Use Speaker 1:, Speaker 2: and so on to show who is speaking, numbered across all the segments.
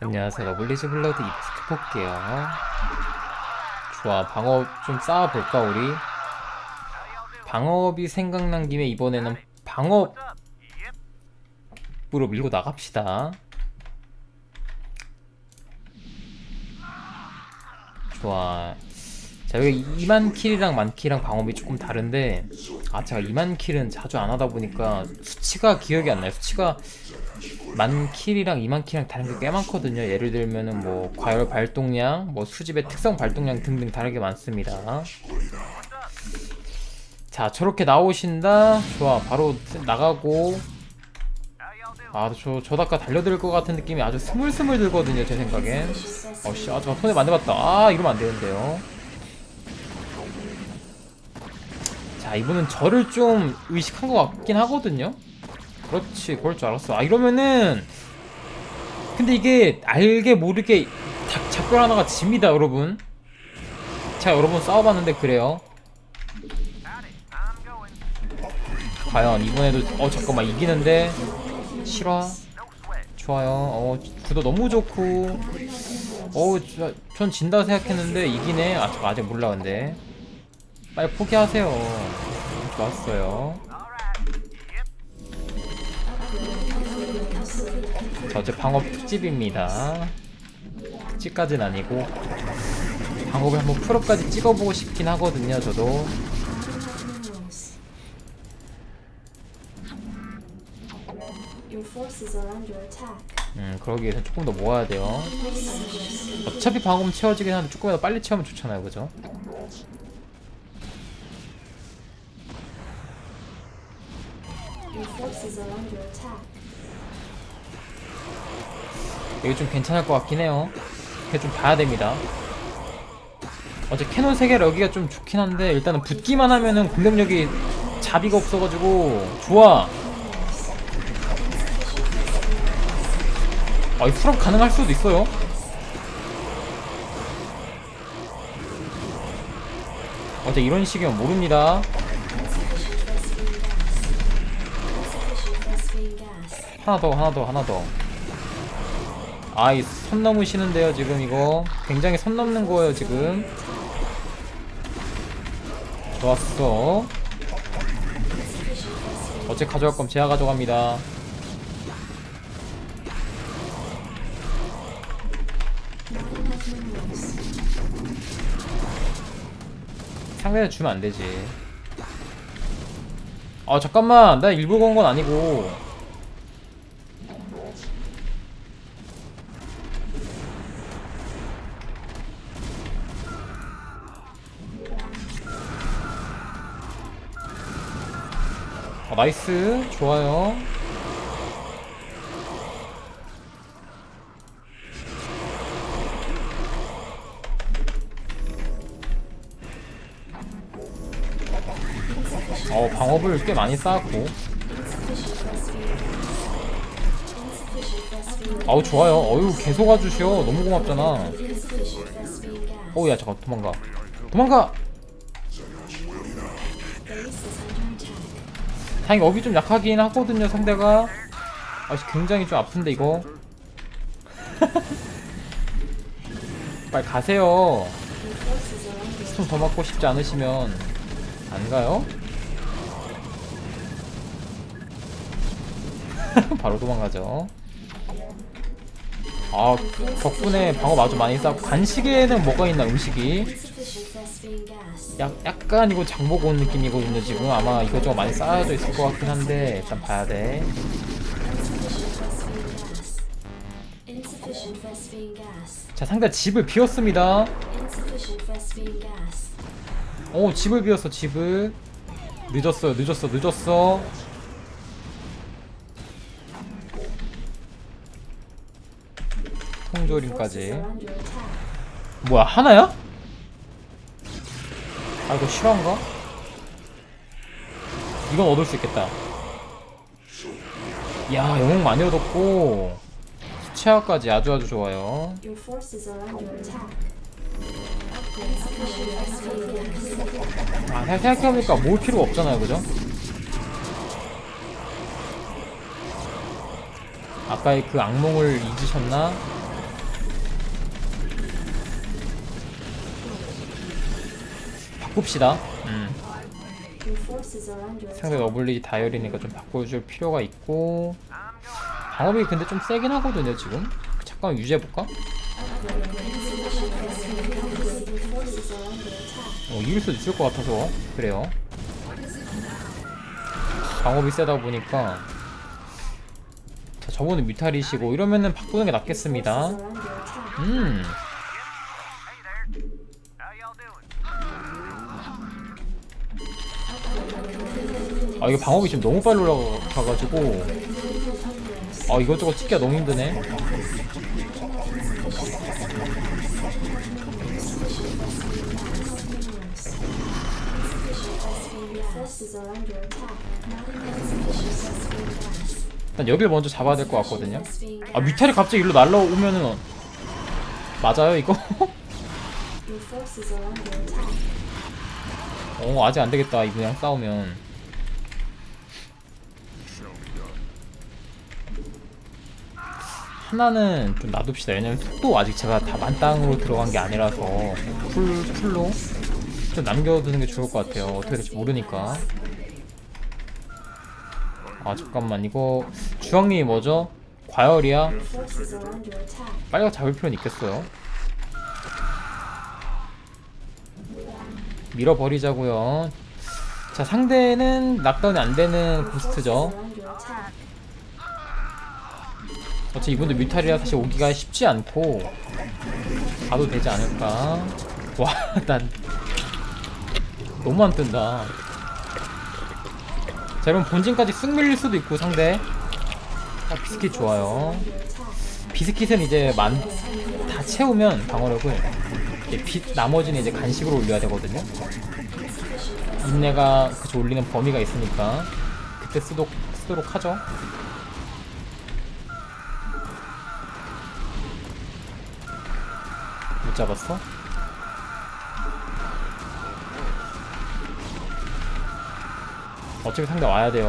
Speaker 1: 안녕하세요. 러블리즈 블러드 이베스트 볼게요. 좋아, 방어 좀 쌓아볼까, 우리? 방어업이 생각난 김에 이번에는 방어업으로 밀고 나갑시다. 좋아. 자, 여기 2만 킬이랑 만 킬이랑 방어업이 조금 다른데, 아, 제가 2만 킬은 자주 안 하다 보니까 수치가 기억이 안 나요. 수치가 만 킬이랑 2만 킬이랑 다른 게 꽤 많거든요. 예를 들면은 뭐 과열 발동량, 뭐 수집의 특성 발동량 등등 다르게 많습니다. 자, 저렇게 나오신다. 좋아, 바로 나가고. 아, 저, 저 아까 달려들 것 같은 느낌이 아주 스물스물 들거든요, 제 생각엔. 어씨, 아, 저 손에 만져봤다. 아, 이러면 안 되는데요. 자, 이분은 저를 좀 의식한 것 같긴 하거든요. 그렇지 그럴 줄 알았어. 아 이러면은 근데 이게 알게 모르게 작, 작별 하나가 집니다 여러분. 제가 여러 번 싸워봤는데 그래요. 과연 이번에도 어 잠깐만 이기는데? 실화 좋아요. 어 구도 너무 좋고. 어전 진다 생각했는데 이기네. 아 아직 몰라 근데. 빨리 포기하세요. 좋았어요 자, 어제 방업 특집입니다. 특집까진 아니고 방업을 한번 프로까지 찍어보고 싶긴 하거든요. 저도. 음 그러기 위해서 조금 더 모아야 돼요. 어차피 방금 채워지긴 하는데 조금이라도 빨리 채우면 좋잖아요, 그죠? 여기 좀 괜찮을 것 같긴 해요. 이렇게 좀 봐야 됩니다. 어제 캐논 3개라 여기가 좀 좋긴 한데 일단은 붙기만 하면은 공격력이 자비가 없어가지고 좋아. 아, 이 풀업 가능할 수도 있어요. 어제 이런 식이면 모릅니다. 하나 더, 하나 더, 하나 더. 아이, 선 넘으시는데요, 지금 이거. 굉장히 선 넘는 거예요, 지금. 좋았어. 어째 가져갈 거면 제가 가져갑니다. 상대는 주면 안 되지. 아, 잠깐만. 나 일부 건 건 아니고. 나이스. 좋아요. 어, 방업을 꽤 많이 쌓았고. 아우, 좋아요. 어유, 계속 와주셔. 너무 고맙잖아.
Speaker 2: Insufficient phosphine gas.
Speaker 1: 어우, 야, 잠깐, 도망가. 도망가! 다행히 업이 좀 약하긴 하거든요, 상대가. 아, 굉장히 좀 아픈데, 이거. 빨리 가세요. 스톤 더 맞고 싶지 않으시면 안 가요? 바로 도망가죠. 아 덕분에 방어 아주 많이 쌓고 간식에는 뭐가 있나 음식이. 약, 약간 이거 장보고 온 느낌이거든요 지금 아마 이것저것 많이 쌓여져 있을 것 같긴 한데 일단 봐야 돼. 자 상대 집을 비웠습니다. 오 집을 비웠어 집을 늦었어요 늦었어 늦었어 통조림까지. 뭐야 하나야? 아 이거 실화인가? 이건 얻을 수 있겠다 야 영웅 많이 얻었고 수채화까지 아주 아주 좋아요. 아 생- 생각해보니까 모을 필요가 없잖아요 그죠? 아까의 그 악몽을 잊으셨나? 바꿉시다. 음.
Speaker 2: Your forces are under attack.
Speaker 1: 상대 너블리 다이얼이니까 좀 바꿔줄 필요가 있고 방업이 근데 좀 세긴 하거든요 지금 잠깐 유지해볼까? 어, 이길 수도 있을 것 같아서 그래요 방업이 세다 보니까 자 저번에 뮤탈이시고 이러면은 바꾸는 게 낫겠습니다. 음 아 이거 방업이 지금 너무 빨리 올라가가지고 아 이것저것 찍기가 너무 힘드네. 일단 여길 먼저 잡아야 될 것 같거든요 아 뮤탈이 갑자기 일로 날라오면은 어- 맞아요 이거? 어 아직 안 되겠다 이분이랑 싸우면 하나는 좀 놔둡시다. 왜냐면 속도 아직 제가 다 만땅으로 들어간 게 아니라서. 풀, 풀로? 좀 남겨두는 게 좋을 것 같아요. 어떻게 될지 모르니까. 아 잠깐만. 이거 주황님이 뭐죠? 과열이야? 빨리 잡을 필요는 있겠어요? 밀어버리자고요. 자 상대는 낙다운이 안 되는 고스트죠.
Speaker 2: Are under attack.
Speaker 1: 어차피 이분도 뮤탈이라 사실 오기가 쉽지 않고 가도 되지 않을까. 와 난 너무 안 뜬다. 자 그럼 본진까지 쓱 밀릴 수도 있고 상대. 아 비스킷 좋아요. 비스킷은 이제 만 다 채우면 방어력을 비, 나머지는 이제 간식으로 올려야 되거든요. 인내가 그저 올리는 범위가 있으니까 그때 쓰도록, 쓰도록 하죠 못 잡았어? 어차피 상대 와야 돼요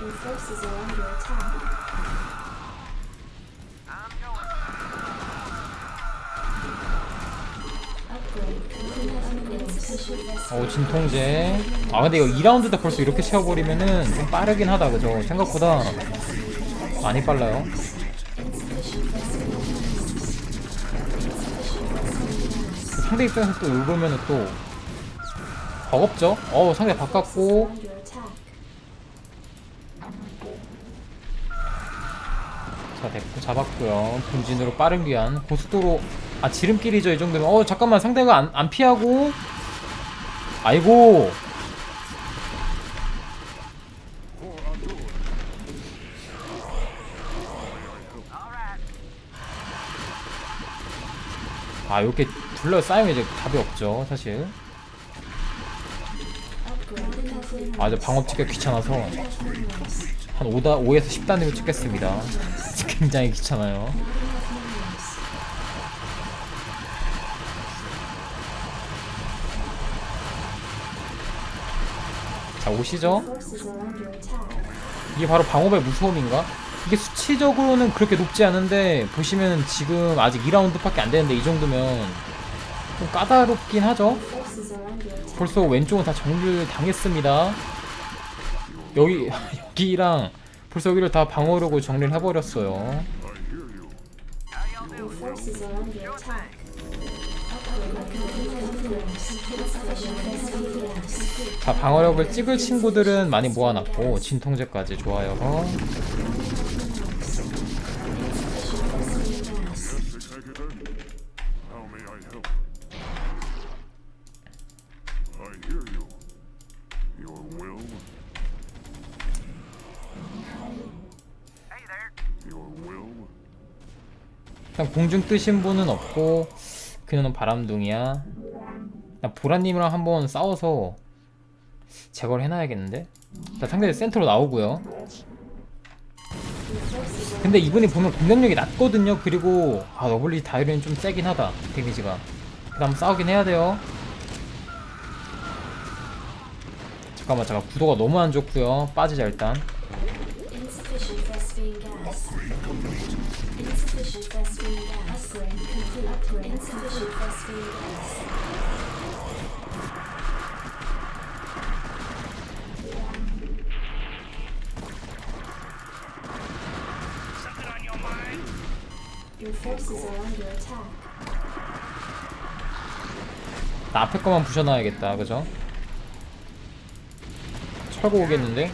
Speaker 2: Your
Speaker 1: 어 진통제. 아 근데 이거 2라운드 때 벌써 이렇게 채워버리면은 좀 빠르긴 하다 그죠? 생각보다 많이 빨라요. 그 상대 입장에서 또 읽으면은 또 버겁죠? 어 상대 바꿨고. 자 됐고 잡았고요. 본진으로 빠른 귀환. 고속도로 아 지름길이죠 이 정도면. 어 잠깐만 상대가 안, 안 피하고 아이고. 아 이렇게 둘러싸이면 이제 답이 없죠 사실. 아 이제 방업 찍기가 귀찮아서 한 5다, 5에서 10단위로 찍겠습니다. 굉장히 귀찮아요 자 오시죠. 이게 바로 방어의 무서움인가? 이게 수치적으로는 그렇게 높지 않은데 보시면 지금 아직 2라운드밖에 안 되는데 이 정도면 좀 까다롭긴 하죠. 벌써 왼쪽은 다 정리를 당했습니다. 여기 여기랑 벌써 여기를 다 방어력으로 정리를 해버렸어요. 자 방어력을 찍을 친구들은 많이 모아놨고 진통제까지 좋아요. 일단 공중 뜨신 분은 없고 그녀는 바람둥이야. 나 보라님이랑 한번 싸워서 제거를 해놔야겠는데. 자 상대 센터로 나오고요. 근데 이분이 보면 공격력이 낮거든요. 그리고 아 너블리 다이어리는 좀 세긴 하다 데미지가. 그 다음 싸우긴 해야 돼요. 잠깐만 잠깐 구도가 너무 안 좋고요 빠지자 일단 나 앞에 거만 부셔놔야겠다 그죠? 철거 오겠는데?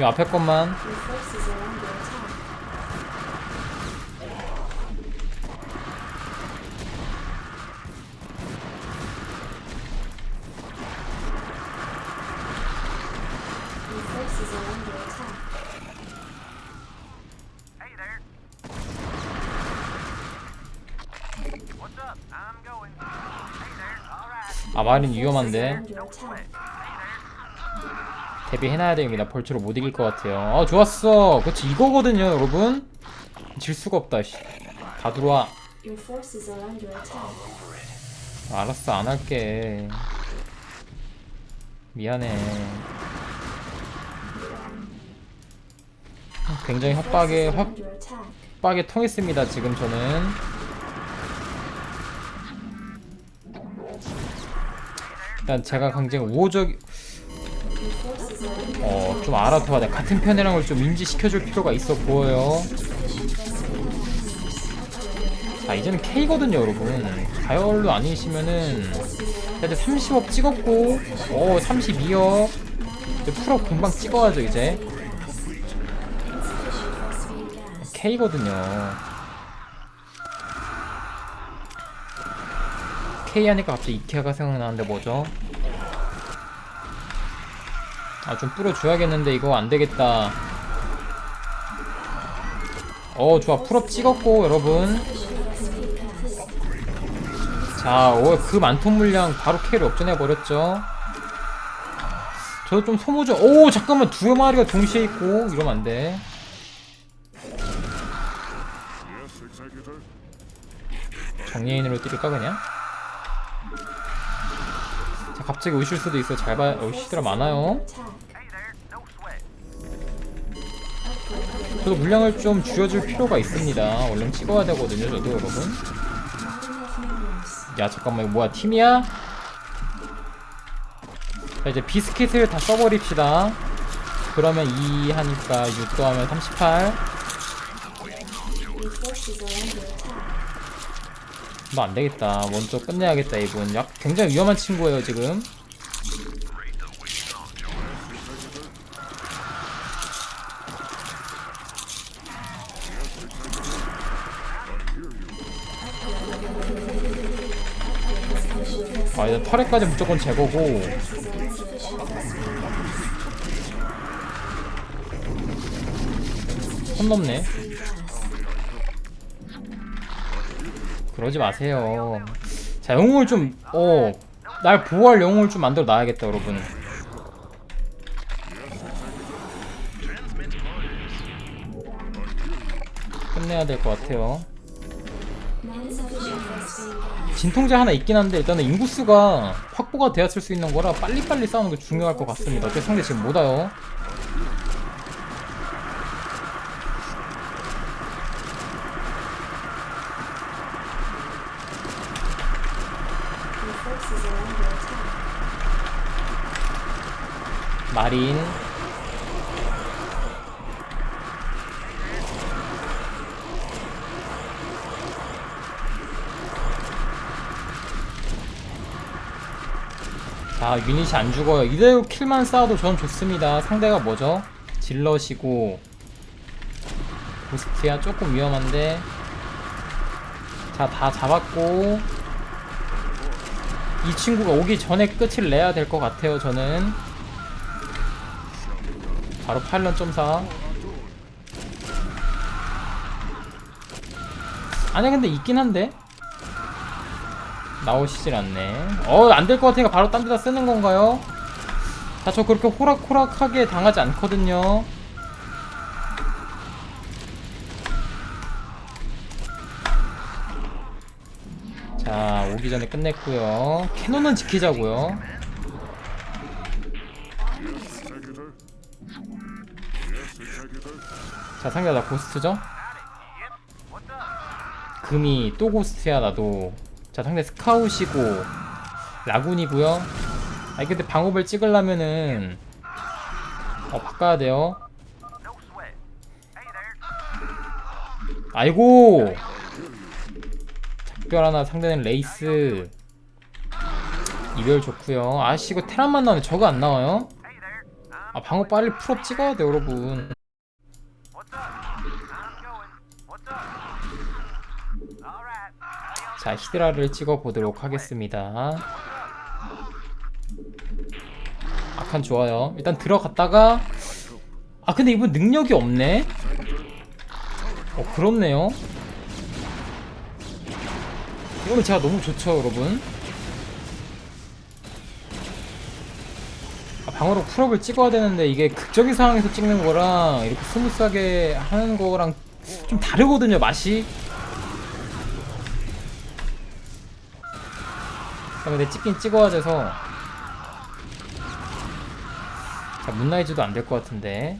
Speaker 1: 이 앞에 것만 아 마린 위험한데. 대비해놔야 됩니다 벌초로 못 이길 것 같아요 아 좋았어 그렇지 이거거든요 여러분 질 수가 없다 씨. 다 들어와
Speaker 2: attack.
Speaker 1: 알았어 안 할게 미안해 굉장히 협박에. 협박에 통했습니다 지금 저는 일단 제가 굉장히 우호적
Speaker 2: Your forces are under
Speaker 1: 어좀 알아둬야 돼. 같은 걸좀 인지시켜줄 필요가 있어 보여요. 자 이제는 K거든요 여러분. 가열로 아니시면은 이제 30억 찍었고. 어 32억. 이제 풀업 금방 찍어야죠 이제. K거든요 K 하니까 갑자기 이케아가 생각나는데 뭐죠? 아 좀 뿌려줘야겠는데 이거 안되겠다 어 좋아 풀업 찍었고 여러분 자, 오, 그 많던 물량 바로 K를 역전해 버렸죠. 저도 좀 소모죠. 오, 잠깐만 두 마리가 동시에 있고 이러면 안 돼.
Speaker 3: Yes, Executor?
Speaker 1: 정예인으로 때릴까 그냥? 자, 갑자기 오실 수도 있어. 잘 봐. 오시더라 많아요. 저도 물량을 좀 줄여줄 필요가 있습니다. 얼른 찍어야 되거든요, 저도 여러분. 야, 잠깐만 이거 뭐야? 팀이야? 자, 이제 비스킷을 다 써버립시다. 그러면 2 하니까 6 더하면 38.
Speaker 2: Your forces are under attack.
Speaker 1: 뭐 안되겠다. 먼저 끝내야겠다 이분. 약 굉장히 위험한 친구예요 지금. 아 이제 터렛까지 무조건 제거고. 손 넘네 그러지 마세요. 자, 영웅을 좀, 어, 날 보호할 영웅을 좀 만들어 놔야겠다, 여러분. 끝내야 될 것 같아요. 진통제 하나 있긴 한데, 일단은 인구수가 확보가 되었을 수 있는 거라 빨리빨리 싸우는 게 중요할 것 같습니다. 어차피 상대 지금 못 와요.
Speaker 2: Your forces are under attack.
Speaker 1: 마린. 자, 유닛이 안 죽어요. 이대로 킬만 쌓아도 전 좋습니다. 상대가 뭐죠? 질럿이고 고스트야 조금 위험한데 자, 다 잡았고 이 친구가 오기 전에 끝을 내야 될 것 같아요, 저는. 바로 8런 점사. 아니 근데 있긴 한데. 나오시질 않네. 어 안 될 것 같으니까 바로 딴 데다 쓰는 건가요? 자 저 그렇게 호락호락하게 당하지 않거든요. 자 오기 전에 끝냈고요. 캐논은 지키자고요. 자 상대 나 고스트죠? 금이 또 고스트야 나도. 자 상대 스카웃이고 라군이고요. 아니 근데 방업을 찍으려면은 어 바꿔야 돼요. 아이고! 작별 하나 상대는 레이스. 이별 좋고요. 아씨 이거 테란만 나오네. 저거 안 나와요? 아 방어 빨리 풀업 찍어야 돼 여러분 자 히드라를 찍어 보도록 하겠습니다. 아칸 좋아요. 일단 들어갔다가 아 근데 이분 능력이 없네? 어 그렇네요. 이러면 제가 너무 좋죠 여러분 방어로 풀업을 찍어야 되는데 이게 극적인 상황에서 찍는 거랑 이렇게 스무스하게 하는 거랑 좀 다르거든요 맛이. 아, 근데 찍긴 찍어야 돼서. 자 문라이즈도 안 될 것 같은데.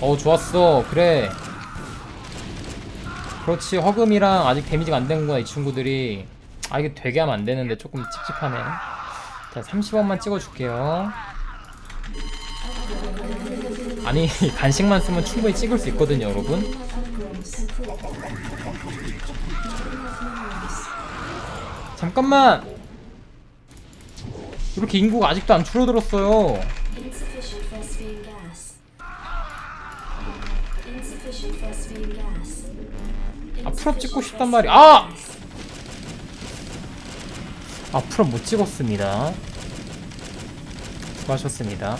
Speaker 1: 어 좋았어. 그래. 그렇지 허금이랑 아직 데미지가 안 되는구나 이 친구들이 아 이게 되게 하면 안 되는데 조금 찝찝하네. 자 30원만 찍어줄게요. 아니 간식만 쓰면 충분히 찍을 수 있거든요 여러분. 잠깐만! 이렇게 인구가 아직도 안 줄어들었어요. 아 풀업 찍고 싶단 말이야. 아! 아 풀업 못 찍었습니다. 수고하셨습니다